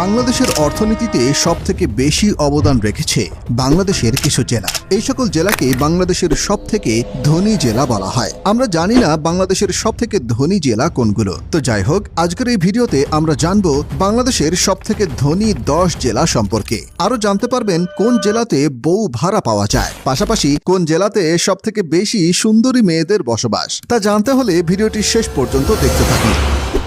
বাংলাদেশের অর্থনীতিতে সব থেকে বেশি অবদান রেখেছে বাংলাদেশের কিছু জেলা। এই সকল জেলাকে বাংলাদেশের সব থেকে ধনী জেলা বলা হয়। আমরা জানি না বাংলাদেশের সব থেকে ধনী জেলা কোনগুলো। তো যাই হোক, আজকের এই ভিডিওতে আমরা জানব বাংলাদেশের সব থেকে ধনী দশ জেলা সম্পর্কে। আরও জানতে পারবেন কোন জেলাতে বউ ভাড়া পাওয়া যায়। পাশাপাশি কোন জেলাতে সব থেকে বেশি সুন্দরী মেয়েদের বসবাস। তা জানতে হলে ভিডিওটি শেষ পর্যন্ত দেখতে থাকুন।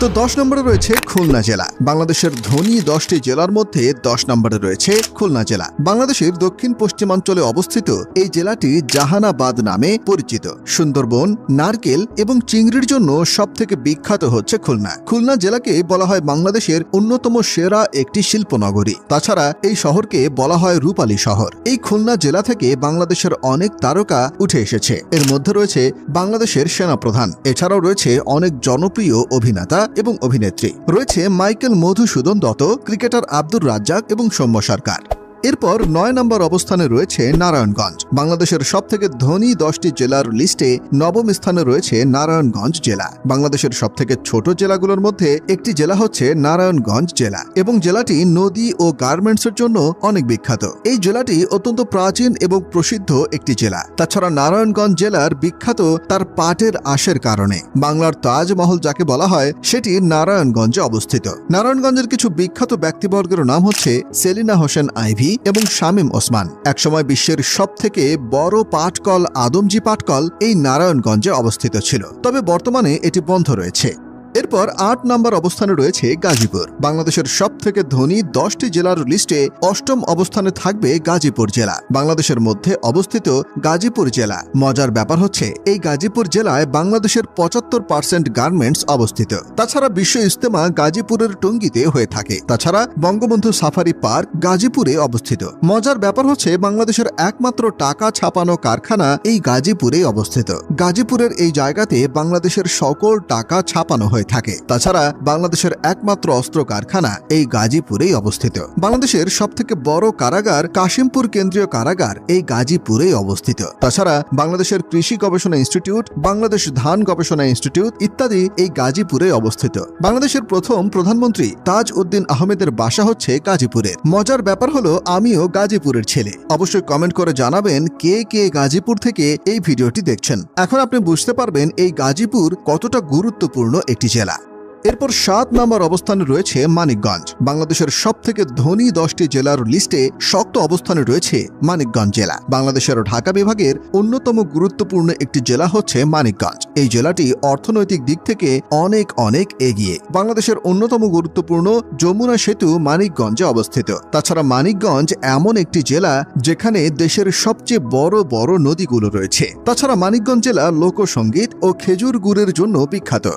তো দশ নম্বরে রয়েছে খুলনা জেলা। বাংলাদেশের ধনী দশটি জেলার মধ্যে দশ নম্বরে রয়েছে খুলনা জেলা। বাংলাদেশের দক্ষিণ পশ্চিমাঞ্চলে অবস্থিত এই জেলাটি জাহানাবাদ নামে পরিচিত। সুন্দরবন, নারকেল এবং চিংড়ির জন্য সব থেকে বিখ্যাত হচ্ছে খুলনা। খুলনা জেলাকে বলা হয় বাংলাদেশের অন্যতম সেরা একটি শিল্পনগরী। তাছাড়া এই শহরকে বলা হয় রূপালী শহর। এই খুলনা জেলা থেকে বাংলাদেশের অনেক তারকা উঠে এসেছে। এর মধ্যে রয়েছে বাংলাদেশের সেনাপ্রধান। এছাড়াও রয়েছে অনেক জনপ্রিয় অভিনেতা এবং অভিনেত্রী। রয়েছে মাইকেল মধুসূদন দত্ত ক্রিকেটার আব্দুর রাজ্জাক এবং সৌম্য সরকার। এরপর নয় নম্বর অবস্থানে রয়েছে নারায়ণগঞ্জ। বাংলাদেশের সব থেকে ধনী দশটি জেলার লিস্টে নবম স্থানে রয়েছে নারায়ণগঞ্জ জেলা। বাংলাদেশের সব থেকে ছোট জেলাগুলোর মধ্যে একটি জেলা হচ্ছে নারায়ণগঞ্জ জেলা এবং জেলাটি নদী ও গার্মেন্টসের জন্য অনেক বিখ্যাত। এই জেলাটি অত্যন্ত প্রাচীন এবং প্রসিদ্ধ একটি জেলা। তাছাড়া নারায়ণগঞ্জ জেলার বিখ্যাত তার পাটের আশের কারণে। বাংলার তাজমহল যাকে বলা হয়, সেটি নারায়ণগঞ্জে অবস্থিত। নারায়ণগঞ্জের কিছু বিখ্যাত ব্যক্তিবর্গের নাম হচ্ছে সেলিনা হোসেন আইভি। এবং শামীম ওসমান। একসময় বিশ্বের সবথেকে বড় পাটকল আদমজি পাটকল এই নারায়ণগঞ্জে অবস্থিত ছিল। তবে বর্তমানে এটি বন্ধ রয়েছে। এরপর আট নম্বর অবস্থানে রয়েছে গাজীপুর। বাংলাদেশের সব থেকে ধনী দশটি জেলার লিস্টে অষ্টম অবস্থানে থাকবে গাজীপুর জেলা। বাংলাদেশের মধ্যে অবস্থিত গাজীপুর জেলা। মজার ব্যাপার হচ্ছে, এই গাজীপুর জেলায় বাংলাদেশের পঁচাত্তর পার্সেন্ট গার্মেন্টস অবস্থিত। তাছাড়া বিশ্ব ইস্তেমা গাজীপুরের টঙ্গিতে হয়ে থাকে। তাছাড়া বঙ্গবন্ধু সাফারি পার্ক গাজীপুরে অবস্থিত। মজার ব্যাপার হচ্ছে, বাংলাদেশের একমাত্র টাকা ছাপানো কারখানা এই গাজীপুরে অবস্থিত। গাজীপুরের এই জায়গাতে বাংলাদেশের সকল টাকা ছাপানো হয়ে থাকে। তাছাড়া বাংলাদেশের একমাত্র অস্ত্র কারখানা এই গাজীপুরেই অবস্থিত। বাংলাদেশের সব থেকে বড় কারাগার কাশিমপুর কেন্দ্রীয় কারাগার এই গাজীপুরেই অবস্থিত। তাছাড়া বাংলাদেশের কৃষি গবেষণা ইনস্টিটিউট, বাংলাদেশ ধান গবেষণা ইনস্টিটিউট ইত্যাদি এই গাজীপুরে অবস্থিত। বাংলাদেশের প্রথম প্রধানমন্ত্রী তাজ উদ্দিন আহমেদের বাসা হচ্ছে গাজীপুরে মজার ব্যাপার হলো, আমিও গাজীপুরের ছেলে। অবশ্যই কমেন্ট করে জানাবেন কে কে গাজীপুর থেকে এই ভিডিওটি দেখছেন। এখন আপনি বুঝতে পারবেন এই গাজীপুর কতটা গুরুত্বপূর্ণ একটি জেলা। এরপর সাত নম্বর অবস্থানে রয়েছে মানিকগঞ্জ। বাংলাদেশের সব থেকে ধনী দশটি জেলার লিস্টে শক্ত অবস্থানে রয়েছে মানিকগঞ্জ জেলা। বাংলাদেশের ঢাকা বিভাগের অন্যতম গুরুত্বপূর্ণ একটি জেলা হচ্ছে মানিকগঞ্জ। এই জেলাটি অর্থনৈতিক দিক থেকে অনেক অনেক এগিয়ে। বাংলাদেশের অন্যতম গুরুত্বপূর্ণ যমুনা সেতু মানিকগঞ্জে অবস্থিত। তাছাড়া মানিকগঞ্জ এমন একটি জেলা যেখানে দেশের সবচেয়ে বড় বড় নদীগুলো রয়েছে। তাছাড়া মানিকগঞ্জ জেলা লোকসঙ্গীত ও খেজুর গুড়ের জন্য বিখ্যাত।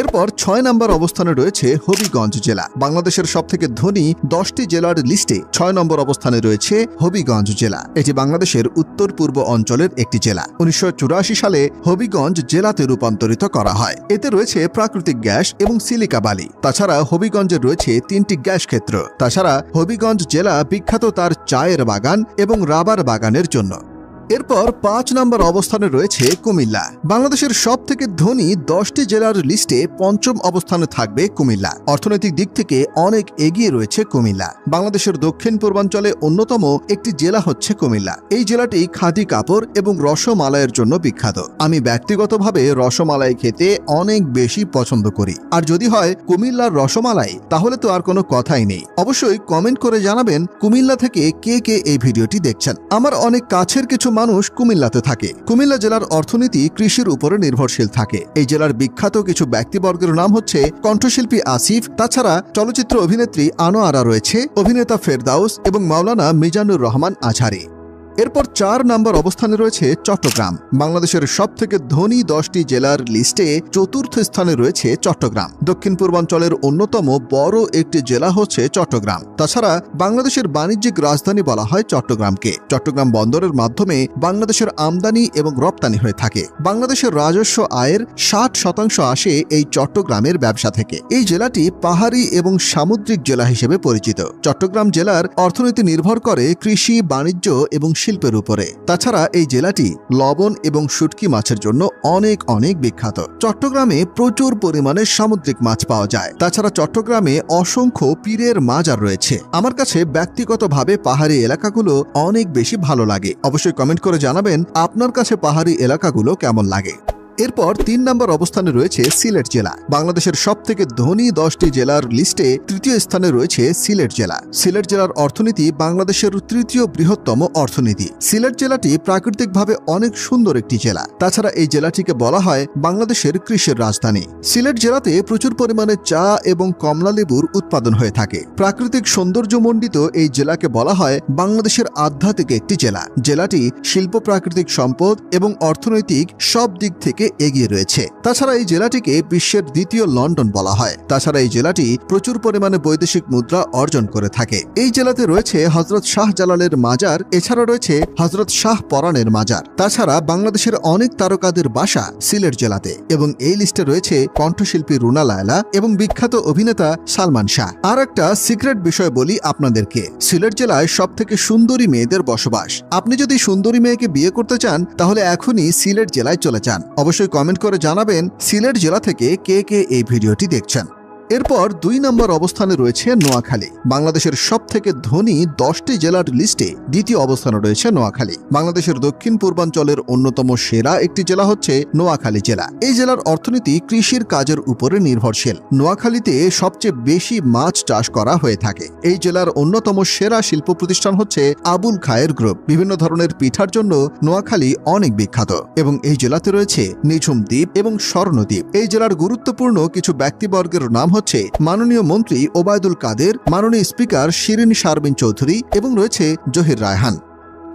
এরপর ছয় নম্বর অবস্থানে রয়েছে হবিগঞ্জ জেলা। বাংলাদেশের সব থেকে ধনী দশটি জেলার লিস্টে ছয় নম্বর অবস্থানে রয়েছে হবিগঞ্জ জেলা। এটি বাংলাদেশের উত্তর পূর্ব অঞ্চলের একটি জেলা। উনিশশো চুরাশি সালে হবিগঞ্জ জেলাতে রূপান্তরিত করা হয়। এতে রয়েছে প্রাকৃতিক গ্যাস এবং সিলিকা বালি। তাছাড়া হবিগঞ্জে রয়েছে তিনটি গ্যাস ক্ষেত্র। তাছাড়া হবিগঞ্জ জেলা বিখ্যাত তার চায়ের বাগান এবং রাবার বাগানের জন্য। এরপর পাঁচ নম্বর অবস্থানে রয়েছে কুমিল্লা। বাংলাদেশের সব থেকে ধনী দশটি জেলার লিস্টে পঞ্চম অবস্থানে থাকবে কুমিল্লা। অর্থনৈতিক দিক থেকে অনেক এগিয়ে রয়েছে কুমিল্লা। বাংলাদেশের দক্ষিণ পূর্বাঞ্চলে অন্যতম একটি জেলা হচ্ছে কুমিল্লা। এই জেলাটি খাঁটি কাপড় এবং রসমালাইয়ের জন্য বিখ্যাত। আমি ব্যক্তিগতভাবে রসমালাই খেতে অনেক বেশি পছন্দ করি। আর যদি হয় কুমিল্লার রসমালাই, তাহলে তো আর কোনো কথাই নেই। অবশ্যই কমেন্ট করে জানাবেন কুমিল্লা থেকে কে কে এই ভিডিওটি দেখছেন। আমার অনেক কাছের কিছু মানুষ কুমিল্লাতে থাকে। কুমিল্লা জেলার অর্থনীতি কৃষির উপরে নির্ভরশীল থাকে। এই জেলার বিখ্যাত কিছু ব্যক্তিবর্গের নাম হচ্ছে কণ্ঠশিল্পী আসিফ, তাছাড়া চলচ্চিত্র অভিনেত্রী আনোয়ারা রয়েছে, অভিনেতা ফেরদাউস এবং মাওলানা মিজানুর রহমান আঝারি এরপর চার নম্বর অবস্থানে রয়েছে চট্টগ্রাম। বাংলাদেশের সব থেকে ধনী দশটি জেলার লিস্টে চতুর্থ স্থানে রয়েছে চট্টগ্রাম। দক্ষিণ পূর্বাঞ্চলের অন্যতম বড় একটি জেলা হচ্ছে চট্টগ্রাম। তাছাড়া বাংলাদেশের বাণিজ্যিক রাজধানী বলা হয় চট্টগ্রামকে। চট্টগ্রাম বন্দরের মাধ্যমে বাংলাদেশের আমদানি এবং রপ্তানি হয়ে থাকে। বাংলাদেশের রাজস্ব আয়ের ষাট শতাংশ আসে এই চট্টগ্রামের ব্যবসা থেকে। এই জেলাটি পাহাড়ি এবং সামুদ্রিক জেলা হিসেবে পরিচিত। চট্টগ্রাম জেলার অর্থনীতি নির্ভর করে কৃষি, বাণিজ্য এবং শিল্পের উপরে। তাছাড়া এই জেলাটি লবণ এবং শুটকি মাছের জন্য অনেক অনেক বিখ্যাত। চট্টগ্রামে প্রচুর পরিমাণে সামুদ্রিক মাছ পাওয়া যায়। তাছাড়া চট্টগ্রামে অসংখ্য পীরের মাজার রয়েছে। আমার কাছে ব্যক্তিগতভাবে পাহাড়ি এলাকাগুলো অনেক বেশি ভালো লাগে। অবশ্যই কমেন্ট করে জানাবেন আপনার কাছে পাহাড়ি এলাকাগুলো কেমন লাগে। এরপর তিন নম্বর অবস্থানে রয়েছে সিলেট জেলা। বাংলাদেশের সব থেকে ধনী দশটি জেলার লিস্টে তৃতীয় স্থানে রয়েছে সিলেট জেলা। সিলেট জেলার অর্থনীতি বাংলাদেশের তৃতীয় বৃহত্তম অর্থনীতি। সিলেট জেলাটি প্রাকৃতিকভাবে অনেক সুন্দর একটি জেলা। তাছাড়া এই জেলাটিকে বলা হয় বাংলাদেশের কৃষির রাজধানী। সিলেট জেলাতে প্রচুর পরিমাণে চা এবং কমলা লেবুর উৎপাদন হয়ে থাকে। প্রাকৃতিক সৌন্দর্যমণ্ডিত এই জেলাকে বলা হয় বাংলাদেশের আধ্যাত্মিক একটি জেলা। জেলাটি শিল্প, প্রাকৃতিক সম্পদ এবং অর্থনৈতিক সব দিক থেকে এগিয়ে রয়েছে। তাছাড়া এই জেলাটিকে বিশ্বের দ্বিতীয় লন্ডন বলা হয়। তাছাড়া এই জেলাটি প্রচুর পরিমাণে বৈদেশিক মুদ্রা অর্জন করে থাকে। এই জেলাতে রয়েছে হজরত শাহ জালালের মাজার এছাড়া রয়েছে হজরত শাহ পরানের মাজার। তাছাড়া বাংলাদেশের অনেক তারকাদের বাসা সিলেট জেলাতে এবং এই লিস্টে রয়েছে কণ্ঠশিল্পী রুনা লায়লা এবং বিখ্যাত অভিনেতা সালমান শাহ। আর একটা সিক্রেট বিষয় বলি আপনাদেরকে। সিলেট জেলায় সব থেকে সুন্দরী মেয়েদের বসবাস। আপনি যদি সুন্দরী মেয়েকে বিয়ে করতে চান, তাহলে এখনই সিলেট জেলায় চলে যান। অবশ্যই কমেন্ট করে জানাবেন সিলেট জেলা থেকে কে কে এই ভিডিওটি দেখছেন। এরপর দুই নম্বর অবস্থানে রয়েছে নোয়াখালী। বাংলাদেশের সব থেকে ধনী দশটি জেলার লিস্টে দ্বিতীয় অবস্থানে রয়েছে নোয়াখালী। বাংলাদেশের দক্ষিণ পূর্বাঞ্চলের অন্যতম সেরা একটি জেলা হচ্ছে নোয়াখালী জেলা। এই জেলার অর্থনীতি কৃষির কাজের উপরে নির্ভরশীল। নোয়াখালীতে সবচেয়ে বেশি মাছ চাষ করা হয়ে থাকে। এই জেলার অন্যতম সেরা শিল্প প্রতিষ্ঠান হচ্ছে আবুল খায়ের গ্রুপ। বিভিন্ন ধরনের পিঠার জন্য নোয়াখালী অনেক বিখ্যাত। এবং এই জেলাতে রয়েছে নিঝুম দ্বীপ এবং স্বর্ণদ্বীপ। এই জেলার গুরুত্বপূর্ণ কিছু ব্যক্তিবর্গের নাম হচ্ছে মাননীয় মন্ত্রী ওবায়দুল কাদের মাননীয় স্পিকার শিরিন শারবিন চৌধুরী এবং রয়েছে জহির রায়হান।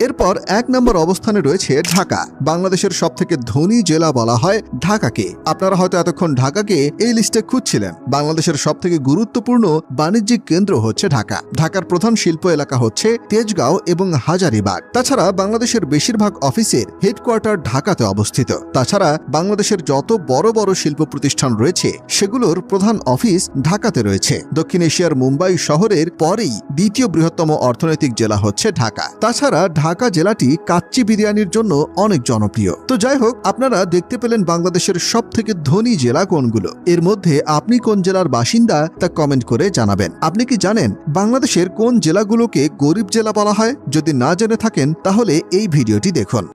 এরপর এক নম্বর অবস্থানে রয়েছে ঢাকা। বাংলাদেশের সব থেকে ধনী জেলা বলা হয় ঢাকাকে। আপনারা হয়তো এতক্ষণ ঢাকাকে এই লিস্টে খুঁজছিলেন। বাংলাদেশের সব থেকে গুরুত্বপূর্ণ বাণিজ্যিক কেন্দ্র হচ্ছে ঢাকা। ঢাকার প্রধান শিল্প এলাকা হচ্ছে তেজগাঁও এবং হাজারিবাগ। তাছাড়া বাংলাদেশের বেশিরভাগ অফিসের হেডকোয়ার্টার ঢাকাতে অবস্থিত। তাছাড়া বাংলাদেশের যত বড় বড় শিল্প প্রতিষ্ঠান রয়েছে, সেগুলোর প্রধান অফিস ঢাকাতে রয়েছে। দক্ষিণ এশিয়ার মুম্বাই শহরের পরেই দ্বিতীয় বৃহত্তম অর্থনৈতিক জেলা হচ্ছে ঢাকা। তাছাড়া ঢাকা জেলাটি কাচ্চি বিরিয়ানির জন্য অনেক জনপ্রিয়। তো যাই হোক আপনারা দেখতে পেলেন বাংলাদেশের সব থেকে ধনী জেলা কোনগুলো। এর মধ্যে আপনি কোন জেলার বাসিন্দা তা কমেন্ট করে জানাবেন। আপনি কি জানেন বাংলাদেশের কোন জেলাগুলোকে গরিব জেলা বলা হয়? যদি না জেনে থাকেন, তাহলে এই ভিডিওটি দেখুন।